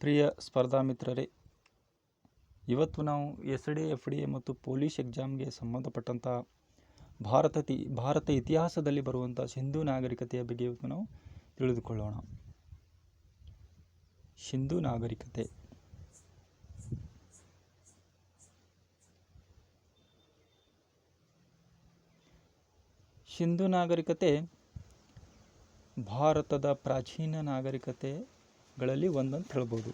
ಪ್ರಿಯ ಸ್ಪರ್ಧಾ ಮಿತ್ರರೇ, ಇವತ್ತು ನಾವು S D F D A ಮತ್ತು ಪೊಲೀಸ್ ಎಕ್ಸಾಮ್ಗೆ ಸಂಬಂಧಪಟ್ಟಂಥ ಭಾರತ ತಿ, ಭಾರತ ಇತಿಹಾಸದಲ್ಲಿ ಬರುವಂಥ ಸಿಂಧೂ ನಾಗರಿಕತೆಯ ಬಗ್ಗೆ ಇವತ್ತು ನಾವು ತಿಳಿದುಕೊಳ್ಳೋಣ. ಸಿಂಧೂ ನಾಗರಿಕತೆ. ಸಿಂಧೂ ನಾಗರಿಕತೆ ಭಾರತದ ಪ್ರಾಚೀನ ನಾಗರಿಕತೆಗಳಲ್ಲಿ ಒಂದಂತ ಹೇಳ್ಬೋದು.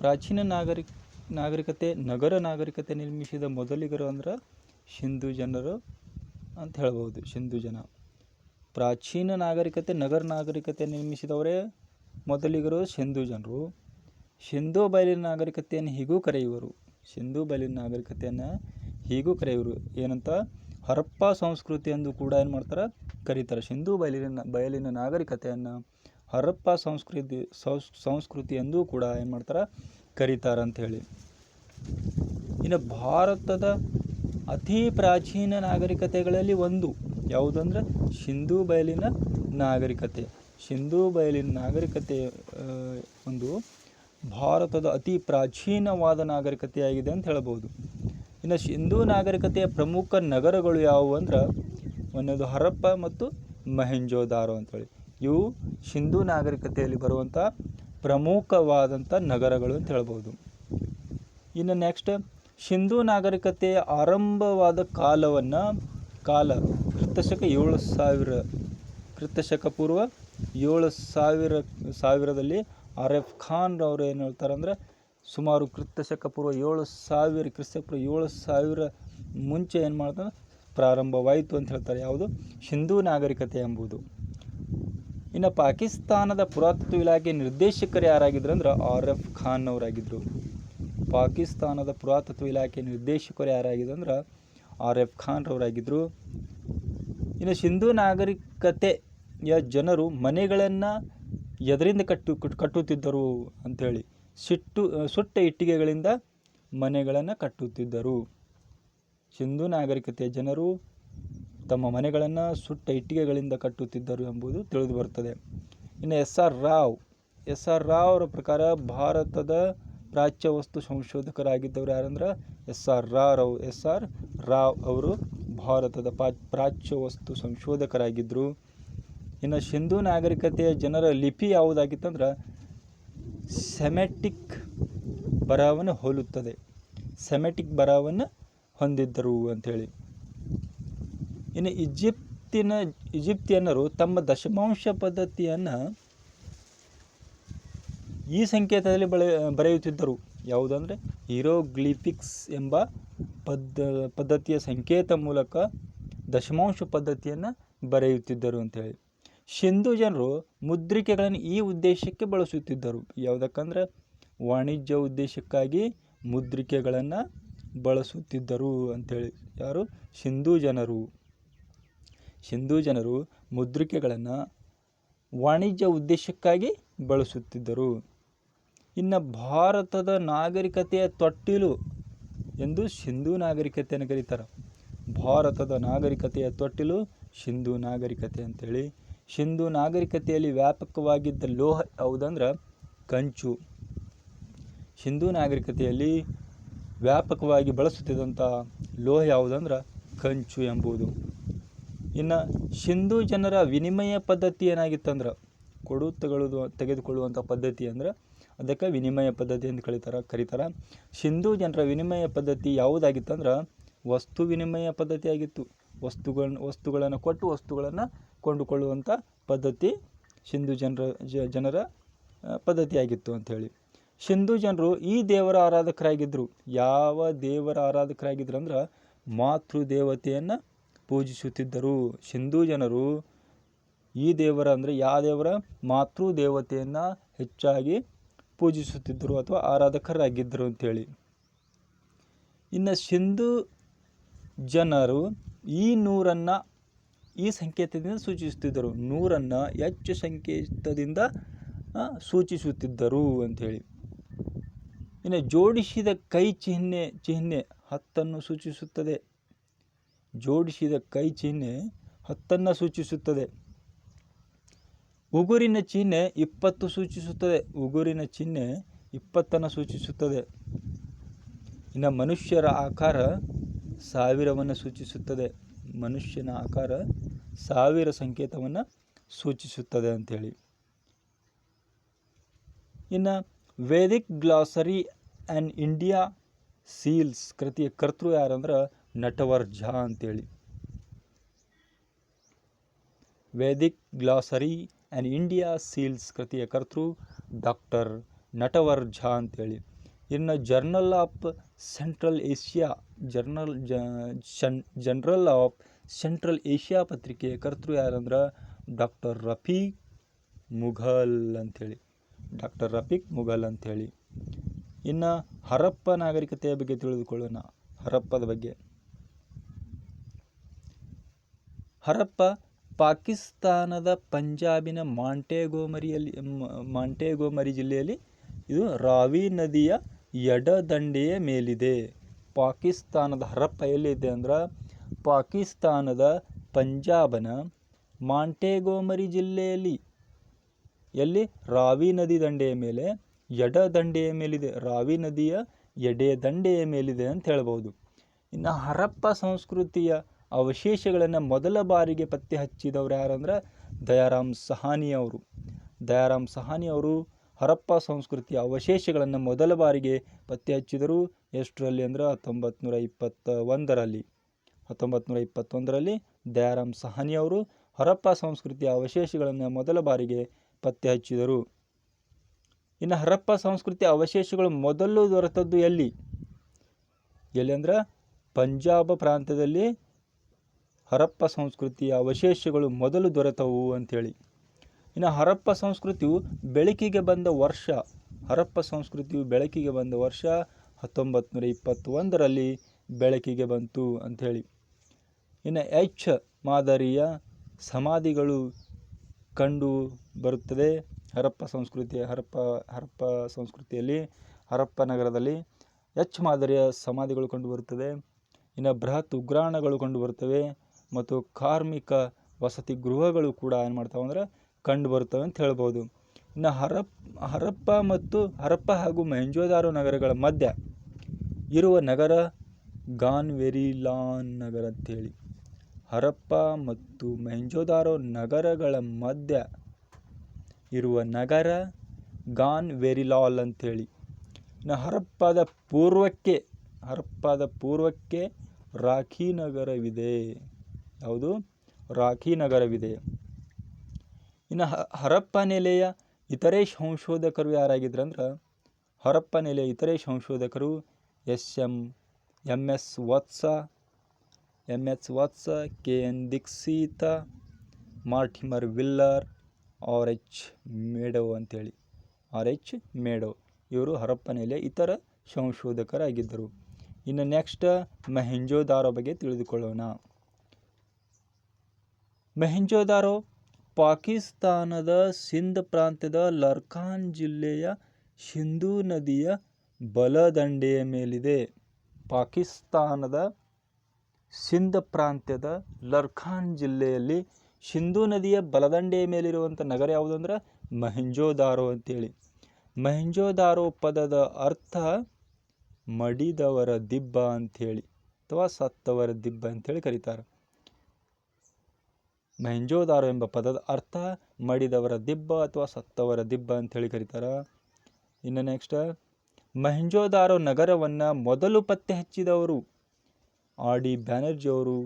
ಪ್ರಾಚೀನ ನಾಗರಿಕ, ನಾಗರಿಕತೆ, ನಗರ ನಾಗರಿಕತೆ ನಿರ್ಮಿಸಿದ ಮೊದಲಿಗರು ಅಂದ್ರೆ ಸಿಂಧು ಜನರು ಅಂತ ಹೇಳ್ಬೋದು ಸಿಂಧು ಜನ. ಪ್ರಾಚೀನ ನಾಗರಿಕತೆ, ನಗರ ನಾಗರಿಕತೆ ನಿರ್ಮಿಸಿದವರೇ ಮೊದಲಿಗರು ಸಿಂಧು ಜನರು. ಸಿಂಧು ಬಯಲಿನ ನಾಗರಿಕತೆಯನ್ನು ಹೀಗೂ ಕರೆಯುವರು. ಸಿಂಧು ಬಯಲಿನ ನಾಗರಿಕತೆಯನ್ನು ಹೀಗೂ ಕರೆಯುವರು. ಏನಂತ? ಹರಪ್ಪ ಸಂಸ್ಕೃತಿ ಎಂದು ಕೂಡ ಏನು ಮಾಡ್ತಾರೆ? ಕರೀತಾರೆ. ಸಿಂಧು ಬಯಲಿನ ಬಯಲಿನ ನಾಗರಿಕತೆಯನ್ನು ಹರಪ್ಪ ಸಂಸ್ಕೃತಿ ಸೌಸ್, ಸಂಸ್ಕೃತಿ ಎಂದೂ ಕೂಡ ಏನು ಮಾಡ್ತಾರೆ? ಕರೀತಾರೆ ಅಂತ ಹೇಳಿ. ಇನ್ನು ಭಾರತದ ಅತಿ ಪ್ರಾಚೀನ ನಾಗರಿಕತೆಗಳಲ್ಲಿ ಒಂದು. ಯಾವುದಂದ್ರೆ? ಸಿಂಧೂ ಬಯಲಿನ ನಾಗರಿಕತೆ. ಸಿಂಧೂ ಬಯಲಿನ ನಾಗರಿಕತೆ ಒಂದು ಭಾರತದ ಅತಿ ಪ್ರಾಚೀನವಾದ ನಾಗರಿಕತೆಯಾಗಿದೆ ಅಂತ ಹೇಳ್ಬೋದು. ಇನ್ನು ಸಿಂಧೂ ನಾಗರಿಕತೆಯ ಪ್ರಮುಖ ನಗರಗಳು ಯಾವುವು ಅಂದ್ರೆ? ಒಂದನೇದು ಹರಪ್ಪ ಮತ್ತು ಮಹೆಂಜೋದಾರೋ ಅಂತೇಳಿ ಇವು ಸಿಂಧೂ ನಾಗರಿಕತೆಯಲ್ಲಿ ಬರುವಂಥ ಪ್ರಮುಖವಾದಂಥ ನಗರಗಳು ಅಂತ ಹೇಳ್ಬೋದು. ಇನ್ನು ನೆಕ್ಸ್ಟ್ ಸಿಂಧೂ ನಾಗರಿಕತೆಯ ಆರಂಭವಾದ ಕಾಲವನ್ನು ಕಾಲ ಕ್ರಿಸ್ತಶಕ ಏಳು ಸಾವಿರ, ಕ್ರಿಸ್ತಶಕ ಪೂರ್ವ ಏಳು ಸಾವಿರ, ಸಾವಿರದಲ್ಲಿ ಆರೆಫ್ ಖಾನ್ ಅವರು ಏನು ಹೇಳ್ತಾರೆ ಅಂದರೆ ಸುಮಾರು ಕ್ರಿಸ್ತಶಕ ಪೂರ್ವ ಏಳು ಸಾವಿರ ಕ್ರಿಸ್ತಪೂರ್ವ ಏಳು ಸಾವಿರ ಮುಂಚೆ ಏನು ಮಾಡ್ತಾರೆ? ಪ್ರಾರಂಭವಾಯಿತು ಅಂತ ಹೇಳ್ತಾರೆ. ಯಾವುದು? ಹಿಂದೂ ನಾಗರಿಕತೆ ಎಂಬುದು. ಇನ್ನು ಪಾಕಿಸ್ತಾನದ ಪುರಾತತ್ವ ಇಲಾಖೆ ನಿರ್ದೇಶಕರು ಯಾರಾಗಿದ್ರು ಅಂದ್ರೆ ಆರ್ ಎಫ್ ಖಾನ್ ಅವರಾಗಿದ್ದರು ಪಾಕಿಸ್ತಾನದ ಪುರಾತತ್ವ ಇಲಾಖೆ ನಿರ್ದೇಶಕರು ಯಾರಾಗಿದ್ರು ಅಂದ್ರೆ ಆರ್ ಎಫ್ ಖಾನ್ ಅವರಾಗಿದ್ದರು ಇನ್ನು ಸಿಂಧೂ ನಾಗರಿಕತೆಯ ಜನರು ಮನೆಗಳನ್ನು ಎದರಿಂದ ಕಟ್ಟು, ಕಟ್- ಕಟ್ಟುತ್ತಿದ್ದರು ಅಂಥೇಳಿ. ಸಿಟ್ಟು, ಸುಟ್ಟ ಇಟ್ಟಿಗೆಗಳಿಂದ ಮನೆಗಳನ್ನು ಕಟ್ಟುತ್ತಿದ್ದರು. ಸಿಂಧೂ ನಾಗರಿಕತೆಯ ಜನರು ತಮ್ಮ ಮನೆಗಳನ್ನು ಸುಟ್ಟ ಇಟ್ಟಿಗೆಗಳಿಂದ ಕಟ್ಟುತ್ತಿದ್ದರು ಎಂಬುದು ತಿಳಿದು ಬರುತ್ತದೆ ಇನ್ನು S R Rao, S R Rao ಅವರ ಪ್ರಕಾರ ಭಾರತದ ಪ್ರಾಚ್ಯ ವಸ್ತು ಸಂಶೋಧಕರಾಗಿದ್ದವರು ಯಾರಂದ್ರೆ? S R Rao, S R Rao ಅವರು ಭಾರತದ ಪಾ, ಪ್ರಾಚ್ಯ ವಸ್ತು ಸಂಶೋಧಕರಾಗಿದ್ದರು ಇನ್ನು ಸಿಂಧೂ ನಾಗರಿಕತೆಯ ಜನರ ಲಿಪಿ ಯಾವುದಾಗಿತ್ತಂದ್ರೆ? ಸೆಮೆಟಿಕ್ ಬರಹವನ್ನು ಹೋಲುತ್ತದೆ. ಸೆಮೆಟಿಕ್ ಬರಹವನ್ನು ಹೊಂದಿದ್ದರು ಅಂಥೇಳಿ ಇನ್ನು ಈಜಿಪ್ತಿನ, ಈಜಿಪ್ತಿಯನ್ನರು ತಮ್ಮ ದಶಮಾಂಶ ಪದ್ಧತಿಯನ್ನು ಈ ಸಂಕೇತದಲ್ಲಿ ಬಳೆ, ಬರೆಯುತ್ತಿದ್ದರು. ಯಾವುದಂದರೆ ಹೀರೋಗ್ಲಿಫಿಕ್ಸ್ ಎಂಬ ಪದ್ಧ ಪದ್ಧತಿಯ ಸಂಕೇತ ಮೂಲಕ ದಶಮಾಂಶ ಪದ್ಧತಿಯನ್ನು ಬರೆಯುತ್ತಿದ್ದರು ಅಂತೇಳಿ. ಸಿಂಧು ಜನರು ಮುದ್ರಿಕೆಗಳನ್ನು ಈ ಉದ್ದೇಶಕ್ಕೆ ಬಳಸುತ್ತಿದ್ದರು. ಯಾವುದಕ್ಕಂದ್ರೆ ವಾಣಿಜ್ಯ ಉದ್ದೇಶಕ್ಕಾಗಿ ಮುದ್ರಿಕೆಗಳನ್ನು ಬಳಸುತ್ತಿದ್ದರು ಅಂಥೇಳಿ ಯಾರು? ಸಿಂಧೂ ಜನರು. ಸಿಂಧು ಜನರು ಮುದ್ರಿಕೆಗಳನ್ನು ವಾಣಿಜ್ಯ ಉದ್ದೇಶಕ್ಕಾಗಿ ಬಳಸುತ್ತಿದ್ದರು. ಇನ್ನು ಭಾರತದ ನಾಗರಿಕತೆಯ ತೊಟ್ಟಿಲು ಎಂದು ಸಿಂಧೂ ನಾಗರಿಕತೆಯನ್ನು ಕರೀತಾರೆ. ಭಾರತದ ನಾಗರಿಕತೆಯ ತೊಟ್ಟಿಲು ಸಿಂಧೂ ನಾಗರಿಕತೆ ಅಂತೇಳಿ. ಸಿಂಧೂ ನಾಗರಿಕತೆಯಲ್ಲಿ ವ್ಯಾಪಕವಾಗಿದ್ದ ಲೋಹ ಯಾವುದಂದ್ರೆ? ಕಂಚು. ಸಿಂಧೂ ನಾಗರಿಕತೆಯಲ್ಲಿ ವ್ಯಾಪಕವಾಗಿ ಬಳಸುತ್ತಿದ್ದಂಥ ಲೋಹ ಯಾವುದಂದ್ರೆ? ಕಂಚು ಎಂಬುದು. ಇನ್ನು ಸಿಂಧೂ ಜನರ ವಿನಿಮಯ ಪದ್ಧತಿ ಏನಾಗಿತ್ತಂದ್ರೆ ಕೊಡು ತಗೊಳ್ಳೋದು ತೆಗೆದುಕೊಳ್ಳುವಂಥ ಪದ್ಧತಿ ಅಂದ್ರೆ ಅದಕ್ಕೆ ವಿನಿಮಯ ಪದ್ಧತಿ ಅಂತ ಕರೀತಾರೆ ಕರೀತಾರೆ. ಸಿಂಧೂ ಜನರ ವಿನಿಮಯ ಪದ್ಧತಿ ಯಾವುದಾಗಿತ್ತಂದ್ರೆ ವಸ್ತು ವಿನಿಮಯ ಪದ್ಧತಿ ಆಗಿತ್ತು. ವಸ್ತುಗಳನ್ನ ವಸ್ತುಗಳನ್ನು ಕೊಟ್ಟು ವಸ್ತುಗಳನ್ನು ಕೊಂಡುಕೊಳ್ಳುವಂಥ ಪದ್ಧತಿ ಸಿಂಧು ಜನರ ಜನರ ಪದ್ಧತಿಯಾಗಿತ್ತು ಅಂಥೇಳಿ ಸಿಂಧು ಜನರು ಈ ದೇವರ ಆರಾಧಕರಾಗಿದ್ದರು ಯಾವ ದೇವರ ಆರಾಧಕರಾಗಿದ್ದರು ಅಂದ್ರೆ ಮಾತೃ ದೇವತೆಯನ್ನು ಪೂಜಿಸುತ್ತಿದ್ದರು ಸಿಂಧೂ ಜನರು ಈ ದೇವರ ಅಂದರೆ ಯಾವ ದೇವರ ಮಾತೃ ದೇವತೆಯನ್ನು ಹೆಚ್ಚಾಗಿ ಪೂಜಿಸುತ್ತಿದ್ದರು ಅಥವಾ ಆರಾಧಕರಾಗಿದ್ದರು ಅಂಥೇಳಿ ಇನ್ನು ಸಿಂಧು ಜನರು ಈ ನೂರನ್ನು ಈ ಸಂಕೇತದಿಂದ ಸೂಚಿಸುತ್ತಿದ್ದರು. ನೂರನ್ನು ಹೆಚ್ಚು ಸಂಕೇತದಿಂದ ಸೂಚಿಸುತ್ತಿದ್ದರು ಅಂಥೇಳಿ ಇನ್ನು ಜೋಡಿಸಿದ ಕೈ ಚಿಹ್ನೆ ಚಿಹ್ನೆ ಹತ್ತನ್ನು ಸೂಚಿಸುತ್ತದೆ. ಜೋಡಿಸಿದ ಕೈ ಚಿಹ್ನೆ ಹತ್ತನ್ನು ಸೂಚಿಸುತ್ತದೆ. ಉಗುರಿನ ಚಿಹ್ನೆ ಇಪ್ಪತ್ತು ಸೂಚಿಸುತ್ತದೆ. ಉಗುರಿನ ಚಿಹ್ನೆ ಇಪ್ಪತ್ತನ್ನು ಸೂಚಿಸುತ್ತದೆ. ಇನ್ನು ಮನುಷ್ಯರ ಆಕಾರ ಸಾವಿರವನ್ನು ಸೂಚಿಸುತ್ತದೆ. ಮನುಷ್ಯನ ಆಕಾರ ಸಾವಿರ ಸಂಕೇತವನ್ನು ಸೂಚಿಸುತ್ತದೆ ಅಂಥೇಳಿ. ಇನ್ನು Vedic glossary and India seals ಕೃತಿಯ ಕರ್ತೃ ಯಾರಂದ್ರೆ ನಟವರ್ ಝಾ ಅಂತೇಳಿ. Vedic glossary and India seals ಕೃತಿಯ ಕರ್ತೃ ಡಾಕ್ಟರ್ ನಟವರ್ ಝಾ ಅಂತೇಳಿ. ಇನ್ನು journal of Central Asia, journal general of Central Asia ಪತ್ರಿಕೆಯ ಕರ್ತೃ ಯಾರಂದ್ರೆ ಡಾಕ್ಟರ್ ರಫೀಕ್ ಮುಘಲ್ ಅಂಥೇಳಿ ಡಾಕ್ಟರ್ ರಫೀಕ್ ಮುಘಲ್ ಅಂಥೇಳಿ ಇನ್ನು ಹರಪ್ಪ ನಾಗರಿಕತೆಯ ಬಗ್ಗೆ ತಿಳಿದುಕೊಳ್ಳೋಣ. ಹರಪ್ಪದ ಬಗ್ಗೆ. ಹರಪ್ಪ ಪಾಕಿಸ್ತಾನದ ಪಂಜಾಬಿನ ಮಾಂಟೆಗೋಮರಿಯಲ್ಲಿ ಮಾಂಟೆಗೋಮರಿ ಜಿಲ್ಲೆಯಲ್ಲಿ ಇದು ರಾವಿ ನದಿಯ ಎಡದಂಡೆಯ ಮೇಲಿದೆ. ಪಾಕಿಸ್ತಾನದ ಹರಪ್ಪ ಎಲ್ಲಿದೆ ಅಂದ್ರೆ, ಪಾಕಿಸ್ತಾನದ ಪಂಜಾಬನ ಮಾಂಟೆಗೋಮರಿ ಜಿಲ್ಲೆಯಲ್ಲಿ, ಎಲ್ಲಿ? ರಾವಿ ನದಿ ದಂಡೆಯ ಮೇಲೆ ಎಡ ದಂಡೆಯ ಮೇಲಿದೆ, ರಾವಿ ನದಿಯ ಎಡೆ ದಂಡೆಯ ಮೇಲಿದೆ ಅಂತ ಹೇಳ್ಬೋದು. ಇನ್ನು ಹರಪ್ಪ ಸಂಸ್ಕೃತಿಯ ಅವಶೇಷಗಳನ್ನು ಮೊದಲ ಬಾರಿಗೆ ಪತ್ತೆ ಹಚ್ಚಿದವರು ಯಾರಂದ್ರೆ ದಯಾರಾಮ್ ಸಹಾನಿ ಅವರು. ದಯಾರಾಮ್ ಸಹಾನಿ ಅವರು ಹರಪ್ಪ ಸಂಸ್ಕೃತಿಯ ಅವಶೇಷಗಳನ್ನು ಮೊದಲ ಬಾರಿಗೆ ಪತ್ತೆ ಹಚ್ಚಿದರು. ಎಷ್ಟರಲ್ಲಿ ಅಂದ್ರೆ ಹತ್ತೊಂಬತ್ತು ನೂರ ಇಪ್ಪತ್ತ ಒಂದರಲ್ಲಿ ಹತ್ತೊಂಬತ್ತು ನೂರ ಇಪ್ಪತ್ತೊಂದರಲ್ಲಿ ದಯಾರಾಮ್ ಸಹಾನಿ ಅವರು ಹರಪ್ಪ ಸಂಸ್ಕೃತಿಯ ಅವಶೇಷಗಳನ್ನು ಮೊದಲ ಬಾರಿಗೆ ಪತ್ತೆ ಹಚ್ಚಿದರು. ಇನ್ನು ಹರಪ್ಪ ಸಂಸ್ಕೃತಿಯ ಅವಶೇಷಗಳು ಮೊದಲು ದೊರೆತದ್ದು ಎಲ್ಲಿ? ಎಲ್ಲಿ ಅಂದ್ರೆ ಪಂಜಾಬ್ ಪ್ರಾಂತ್ಯದಲ್ಲಿ ಹರಪ್ಪ ಸಂಸ್ಕೃತಿಯ ಅವಶೇಷಗಳು ಮೊದಲು ದೊರೆತವು ಅಂಥೇಳಿ. ಇನ್ನು ಹರಪ್ಪ ಸಂಸ್ಕೃತಿಯು ಬೆಳಕಿಗೆ ಬಂದ ವರ್ಷ, ಹರಪ್ಪ ಸಂಸ್ಕೃತಿಯು ಬೆಳಕಿಗೆ ಬಂದ ವರ್ಷ ಹತ್ತೊಂಬತ್ತು ನೂರ ಇಪ್ಪತ್ತೊಂದರಲ್ಲಿ ಬೆಳಕಿಗೆ ಬಂತು ಅಂಥೇಳಿ. ಇನ್ನು ಎಚ್ ಮಾದರಿಯ ಸಮಾಧಿಗಳು ಕಂಡು ಬರುತ್ತದೆ ಹರಪ್ಪ ಸಂಸ್ಕೃತಿಯ, ಹರಪ್ಪ ಹರಪ್ಪ ಸಂಸ್ಕೃತಿಯಲ್ಲಿ, ಹರಪ್ಪ ನಗರದಲ್ಲಿ. ಎಚ್ ಮಾದರಿಯ ಸಮಾಧಿಗಳು ಕಂಡುಬರುತ್ತದೆ ಇನ್ನು ಬೃಹತ್ ಉಗ್ರಾಣಗಳು ಕಂಡುಬರುತ್ತವೆ ಮತ್ತು ಕಾರ್ಮಿಕ ವಸತಿ ಗೃಹಗಳು ಕೂಡ ಏನು ಮಾಡ್ತಾವೆ ಅಂದ್ರೆ ಕಂಡು ಬರ್ತವೆ ಅಂತ ಹೇಳ್ಬೋದು. ಇನ್ನು ಹರಪ್, ಹರಪ್ಪ ಮತ್ತು ಹರಪ್ಪ ಹಾಗೂ ಮೆಂಜೋದಾರು ನಗರಗಳ ಮಧ್ಯ ಇರುವ ನಗರ ಗಾನ್ವೆರಿಲಾನ್ ನಗರ ಅಂತೇಳಿ. ಹರಪ್ಪ ಮತ್ತು ಮೊಹೆಂಜೋದಾರೋ ನಗರಗಳ ಮಧ್ಯ ಇರುವ ನಗರ ಗಾನ್ ವೆರಿಲಾಲ್ ಅಂಥೇಳಿ ಇನ್ನು ಹರಪ್ಪದ ಪೂರ್ವಕ್ಕೆ ಹರಪ್ಪದ ಪೂರ್ವಕ್ಕೆ ರಾಖಿ ನಗರವಿದೆ. ಯಾವುದು ರಾಖಿ ನಗರವಿದೆ. ಇನ್ನು ಹರಪ್ಪ ನೆಲೆಯ ಇತರೆ ಸಂಶೋಧಕರು ಯಾರಾಗಿದ್ರಂದ್ರೆ, ಹರಪ್ಪ ನೆಲೆಯ ಇತರೆ ಸಂಶೋಧಕರು S M M S Vats M S Vats, K N Dikshit, Mortimer Wheeler, R H Meadow ಅಂತೇಳಿ ಆರ್ ಎಚ್ ಮೇಡೋ. ಇವರು ಹರಪ್ಪನೆಲೆ ಇತರ ಸಂಶೋಧಕರಾಗಿದ್ದರು. ಇನ್ನು ನೆಕ್ಸ್ಟ್ ಮೆಹೆಂಜೋದಾರೋ ಬಗ್ಗೆ ತಿಳಿದುಕೊಳ್ಳೋಣ. ಮೆಹೆಂಜೋದಾರೋ ಪಾಕಿಸ್ತಾನದ ಸಿಂಧ್ ಪ್ರಾಂತ್ಯದ ಲರ್ಖಾನ್ ಜಿಲ್ಲೆಯ ಸಿಂಧೂ ನದಿಯ ಬಲದಂಡೆಯ ಮೇಲಿದೆ. ಪಾಕಿಸ್ತಾನದ ಸಿಂಧ್ ಪ್ರಾಂತ್ಯದ ಲರ್ಖಾನ್ ಜಿಲ್ಲೆಯಲ್ಲಿ ಸಿಂಧೂ ನದಿಯ ಬಲದಂಡೆಯ ಮೇಲಿರುವಂಥ ನಗರ ಯಾವುದು ಅಂದ್ರೆ ಮಹೆಂಜೋದಾರೋ ಅಂತೇಳಿ. ಮಹೆಂಜೋದಾರೋ ಪದದ ಅರ್ಥ ಮಡಿದವರ ದಿಬ್ಬ ಅಂಥೇಳಿ ಅಥವಾ ಸತ್ತವರ ದಿಬ್ಬ ಅಂಥೇಳಿ ಕರೀತಾರೆ. ಮೆಹೆಂಜೋದಾರೋ ಎಂಬ ಪದದ ಅರ್ಥ ಮಡಿದವರ ದಿಬ್ಬ ಅಥವಾ ಸತ್ತವರ ದಿಬ್ಬ ಅಂತೇಳಿ ಕರೀತಾರೆ. ಇನ್ನು ನೆಕ್ಸ್ಟ್ ಮೆಹೆಂಜೋದಾರೋ ನಗರವನ್ನು ಮೊದಲು ಪತ್ತೆ ಹಚ್ಚಿದವರು ಆರ್ ಡಿ ಬ್ಯಾನರ್ಜಿ ಅವರು.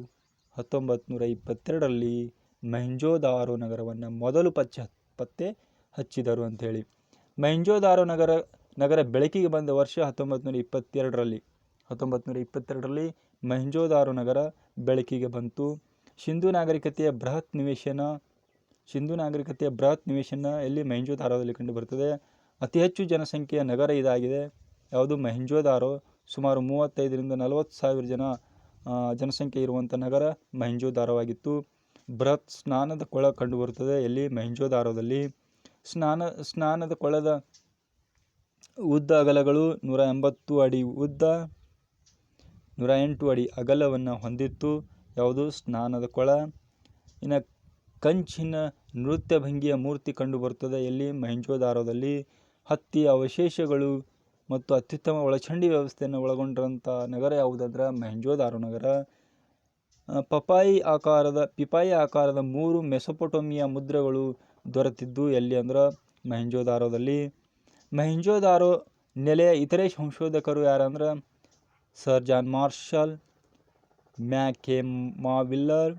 ಹತ್ತೊಂಬತ್ತು ನೂರ ಇಪ್ಪತ್ತೆರಡರಲ್ಲಿ ಮೆಹೆಂಜೋದಾರೋ ನಗರವನ್ನು ಮೊದಲು ಪಚ್ಚ ಪತ್ತೆ ಹಚ್ಚಿದರು ಅಂಥೇಳಿ ಮೆಹೆಂಜೋದಾರೋ ನಗರ ನಗರ ಬೆಳಕಿಗೆ ಬಂದ ವರ್ಷ ಹತ್ತೊಂಬತ್ತು ನೂರ ಇಪ್ಪತ್ತೆರಡರಲ್ಲಿ ಹತ್ತೊಂಬತ್ತು ನೂರ ಇಪ್ಪತ್ತೆರಡರಲ್ಲಿ ಮೆಹೆಂಜೋದಾರೋ ನಗರ ಬೆಳಕಿಗೆ ಬಂತು. ಸಿಂಧು ನಾಗರಿಕತೆಯ ಬೃಹತ್ ನಿವೇಶನ ಸಿಂಧೂ ನಾಗರಿಕತೆಯ ಬೃಹತ್ ನಿವೇಶನ ಎಲ್ಲಿ ಮೆಹೆಂಜೋದಾರೋದಲ್ಲಿ ಕಂಡುಬರುತ್ತದೆ ಅತಿ ಹೆಚ್ಚು ಜನಸಂಖ್ಯೆಯ ನಗರ ಇದಾಗಿದೆ. ಯಾವುದು? ಮೆಹೆಂಜೋದಾರೋ ಸುಮಾರು ಮೂವತ್ತೈದರಿಂದ ನಲವತ್ತು ಸಾವಿರ ಜನ ಜನಸಂಖ್ಯೆ ಇರುವಂಥ ನಗರ ಮೆಹೆಂಜೋದಾರೋವಾಗಿತ್ತು ಬೃಹತ್ ಸ್ನಾನದ ಕೊಳ ಕಂಡುಬರುತ್ತದೆ ಎಲ್ಲಿ? ಮೆಹೆಂಜೋದಾರೋದಲ್ಲಿ ಸ್ನಾನ, ಸ್ನಾನದ ಕೊಳದ ಉದ್ದ ಅಗಲಗಳು ನೂರ ಎಂಬತ್ತು ಅಡಿ ಉದ್ದ, ನೂರ ಎಂಟು ಅಡಿ ಅಗಲವನ್ನು ಹೊಂದಿತ್ತು. ಯಾವುದು? ಸ್ನಾನದ ಕೊಳ. ಇನ್ನು ಕಂಚಿನ ನೃತ್ಯ ಭಂಗಿಯ ಮೂರ್ತಿ ಕಂಡುಬರುತ್ತದೆ ಎಲ್ಲಿ? ಮೊಹೆಂಜೋದಾರೋದಲ್ಲಿ ಹತ್ತಿಯ ಅವಶೇಷಗಳು ಮತ್ತು ಅತ್ಯುತ್ತಮ ಒಳಚಂಡಿ ವ್ಯವಸ್ಥೆಯನ್ನು ಒಳಗೊಂಡಂಥ ನಗರ ಯಾವುದಂದ್ರೆ ಮೊಹೆಂಜೋದಾರೋ ನಗರ. ಪಪಾಯಿ ಆಕಾರದ, ಪಿಪಾಯಿ ಆಕಾರದ ಮೂರು ಮೆಸೊಪೊಟೋಮಿಯಾ ಮುದ್ರೆಗಳು ದೊರೆತಿದ್ದು ಎಲ್ಲಿ ಅಂದ್ರೆ ಮೊಹೆಂಜೋದಾರೋದಲ್ಲಿ ಮೊಹೆಂಜೋದಾರೋ ನೆಲೆಯ ಇತರೆ ಸಂಶೋಧಕರು ಯಾರಂದ್ರೆ? ಸರ್ ಜಾನ್ ಮಾರ್ಷಲ್ ಮ್ಯಾಕೆ ಮಾವಿಲ್ಲರ್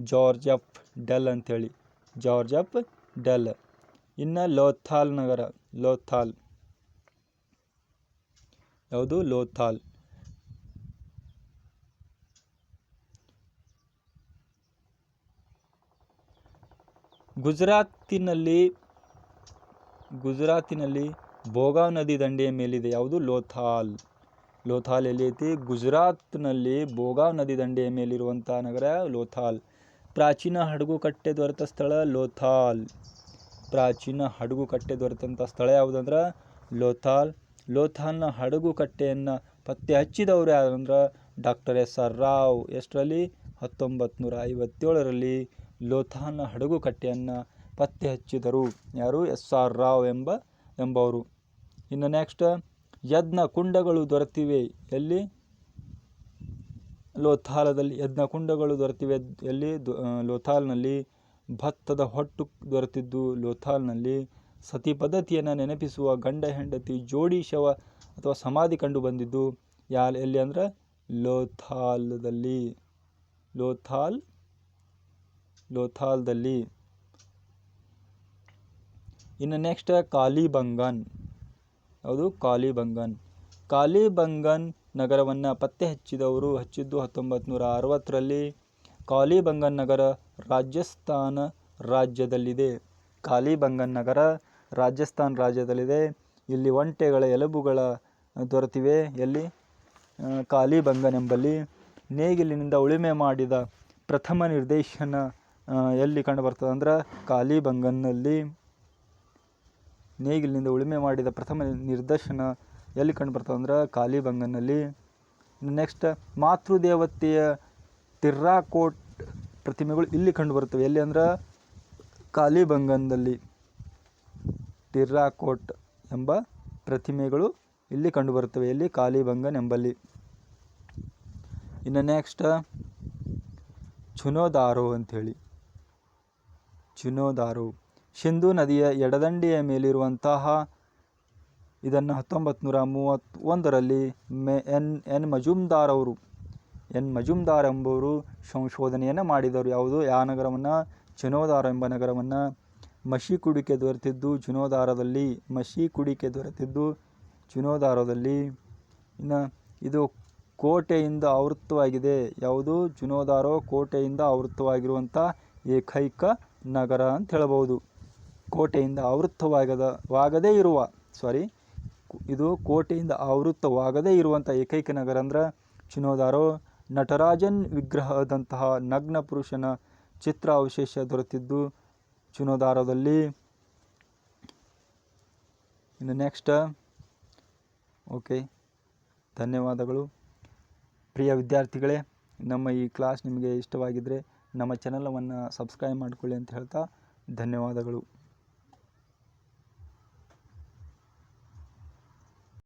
ಜಾರ್ಜ್ ಎಫ್. ಡೆಲ್ ಅಂಥೇಳಿ. George F. ಡೆಲ್. ಇನ್ನು ಲೋಥಾಲ್ ನಗರ, ಲೋಥಾಲ್. ಯಾವುದು? ಲೋಥಾಲ್. ಗುಜರಾತಿನಲ್ಲಿ ಗುಜರಾತಿನಲ್ಲಿ ಬೋಗಾವ್ ನದಿ ದಂಡೆಯ ಮೇಲಿದೆ. ಯಾವುದು? ಲೋಥಾಲ್. ಲೋಥಾಲ್ ಎಲ್ಲಿ ಐತಿ ಗುಜರಾತ್ನಲ್ಲಿ ಬೋಗಾವ್ ನದಿ ದಂಡೆಯ ಮೇಲಿರುವಂಥ ನಗರ ಲೋಥಾಲ್. ಪ್ರಾಚೀನ ಹಡಗು ಕಟ್ಟೆ ದೊರೆತ ಸ್ಥಳ ಲೋಥಾಲ್. ಪ್ರಾಚೀನ ಹಡಗು ಕಟ್ಟೆ ದೊರೆತಂಥ ಸ್ಥಳ ಯಾವುದಂದ್ರೆ? ಲೋಥಾಲ್. ಲೋಥಾಲ್ನ ಹಡಗು ಕಟ್ಟೆಯನ್ನು ಪತ್ತೆ ಹಚ್ಚಿದವರು ಯಾರಂದ್ರೆ? Doctor S R Rao. ಎಷ್ಟರಲ್ಲಿ? ಹತ್ತೊಂಬತ್ತು ನೂರ ಐವತ್ತೇಳರಲ್ಲಿ ಲೋಥಾಲ್ನ ಹಡಗು ಕಟ್ಟೆಯನ್ನು ಪತ್ತೆ ಹಚ್ಚಿದರು. ಯಾರು? ಎಸ್ ಆರ್ ರಾವ್ ಎಂಬ ಎಂಬವರು. ಇನ್ನು ನೆಕ್ಸ್ಟ್ ಯಜ್ಞ ಕುಂಡಗಳು ದೊರೆತಿವೆ. ಎಲ್ಲಿ? ಲೋಥಾಲದಲ್ಲಿ ಯಜ್ಞ ಕುಂಡಗಳು ದೊರೆತಿವೆ. ಎಲ್ಲಿ? ಲೋಥಾಲ್ನಲ್ಲಿ ಭತ್ತದ ಹೊಟ್ಟು ದೊರೆತಿದ್ದು. ಲೋಥಾಲ್ನಲ್ಲಿ ಸತಿ ಪದ್ಧತಿಯನ್ನು ನೆನಪಿಸುವ ಗಂಡ ಹೆಂಡತಿ ಜೋಡಿ ಶವ ಅಥವಾ ಸಮಾಧಿ ಕಂಡು ಬಂದಿದ್ದು ಯಾ ಎಲ್ಲಿ ಅಂದ್ರೆ? ಲೋಥಾಲ್ದಲ್ಲಿ. ಲೋಥಾಲ್? ಲೋಥಾಲ್ದಲ್ಲಿ. ಇನ್ನು ನೆಕ್ಸ್ಟ್ ಕಾಲಿಬಂಗನ್. ಯಾವುದು ಕಾಲಿಬಂಗನ್. ಕಾಲಿಬಂಗನ್ ನಗರವನ್ನು ಪತ್ತೆ ಹಚ್ಚಿದವರು ಹಚ್ಚಿದ್ದು ಹತ್ತೊಂಬತ್ತು ನೂರ ಅರವತ್ತರಲ್ಲಿ. ಕಾಲಿಬಂಗನ್ ನಗರ ರಾಜಸ್ಥಾನ ರಾಜ್ಯದಲ್ಲಿದೆ. ಕಾಲಿಬಂಗನ್ ನಗರ ರಾಜಸ್ಥಾನ ರಾಜ್ಯದಲ್ಲಿದೆ. ಇಲ್ಲಿ ಒಂಟೆಗಳ ಎಲುಬುಗಳ ದೊರೆತಿವೆ. ಎಲ್ಲಿ? ಕಾಲಿಬಂಗನೆಂಬಲ್ಲಿ ನೇಗಿಲಿನಿಂದ ಉಳುಮೆ ಮಾಡಿದ ಪ್ರಥಮ ನಿರ್ದೇಶನ ಎಲ್ಲಿ ಕಂಡು ಬರ್ತದೆ ಅಂದ್ರೆ ಕಾಲಿಬಂಗನ್ನಲ್ಲಿ. ನೇಗಿಲಿನಿಂದ ಉಳುಮೆ ಮಾಡಿದ ಪ್ರಥಮ ನಿದರ್ಶನ ಎಲ್ಲಿ ಕಂಡುಬರ್ತದೆ ಅಂದ್ರೆ ಕಾಲಿಬಂಗನಲ್ಲಿ. ನೆಕ್ಸ್ಟ್ ಮಾತೃದೇವತೆಯ ತಿರ್ರಾಕೋಟ್ ಪ್ರತಿಮೆಗಳು ಇಲ್ಲಿ ಕಂಡುಬರುತ್ತವೆ. ಎಲ್ಲಿ ಅಂದ್ರೆ ಕಾಲಿಬಂಗನದಲ್ಲಿ. ಟಿರ್ರಾಕೋಟ್ ಎಂಬ ಪ್ರತಿಮೆಗಳು ಇಲ್ಲಿ ಕಂಡುಬರುತ್ತವೆ. ಎಲ್ಲಿ? ಕಾಲಿಬಂಗನ್ ಎಂಬಲ್ಲಿ. ಇನ್ನು ನೆಕ್ಸ್ಟ್ ಚುನೋದಾರೋ ಅಂಥೇಳಿ. ಚುನೋದಾರೋ. ಸಿಂಧೂ ನದಿಯ ಎಡದಂಡೆಯ ಮೇಲಿರುವಂತಹ ಇದನ್ನು ಹತ್ತೊಂಬತ್ತು ನೂರ ಮೂವತ್ತೊಂದರಲ್ಲಿ ಮೆ ಎನ್ ಎನ್ ಮಜುಮ್ದಾರ್ ಅವರು, ಎನ್ ಮಜುಮ್ದಾರ್ ಎಂಬುವರು ಸಂಶೋಧನೆಯನ್ನು ಮಾಡಿದರು. ಯಾವುದು? ಯಾವ ನಗರವನ್ನು? ಚುನೋದಾರ ಎಂಬ ನಗರವನ್ನು ಮಸಿ ಕುಡಿಕೆ ದೊರೆತಿದ್ದು ಚುನೋದಾರದಲ್ಲಿ ಮಸಿ ಕುಡಿಕೆ ದೊರೆತಿದ್ದು ಚುನೋದಾರದಲ್ಲಿ ಇನ್ನು ಇದು ಕೋಟೆಯಿಂದ ಆವೃತ್ತವಾಗಿದೆ. ಯಾವುದು? ಚುನೋದಾರೋ ಕೋಟೆಯಿಂದ ಆವೃತ್ತವಾಗಿರುವಂಥ ಏಕೈಕ ನಗರ ಅಂತ ಹೇಳಬಹುದು. ಕೋಟೆಯಿಂದ ಆವೃತ್ತವಾಗದ ವಾಗದೇ ಇರುವ ಸಾರಿ ಇದು ಕೋಟೆಯಿಂದ ಆವೃತ್ತವಾಗದೇ ಇರುವಂಥ ಏಕೈಕ ನಗರ ಅಂದ್ರೆ ಚಿನ್ನೋದಾರೋ ನಟರಾಜನ್ ವಿಗ್ರಹದಂತಹ ನಗ್ನ ಪುರುಷನ ಚಿತ್ರ ಅವಶೇಷ ದೊರೆತಿದ್ದು ಚುನೋದಾರದಲ್ಲಿ. ಇನ್ನು ನೆಕ್ಸ್ಟ್ ಓಕೆ ಧನ್ಯವಾದಗಳು. ಪ್ರಿಯ ವಿದ್ಯಾರ್ಥಿಗಳೇ, ನಮ್ಮ ಈ ಕ್ಲಾಸ್ ನಿಮಗೆ ಇಷ್ಟವಾಗಿದ್ದರೆ ನಮ್ಮ ಚಾನಲವನ್ನು ಸಬ್ಸ್ಕ್ರೈಬ್ ಮಾಡಿಕೊಳ್ಳಿ ಅಂತ ಹೇಳ್ತಾ ಧನ್ಯವಾದಗಳು.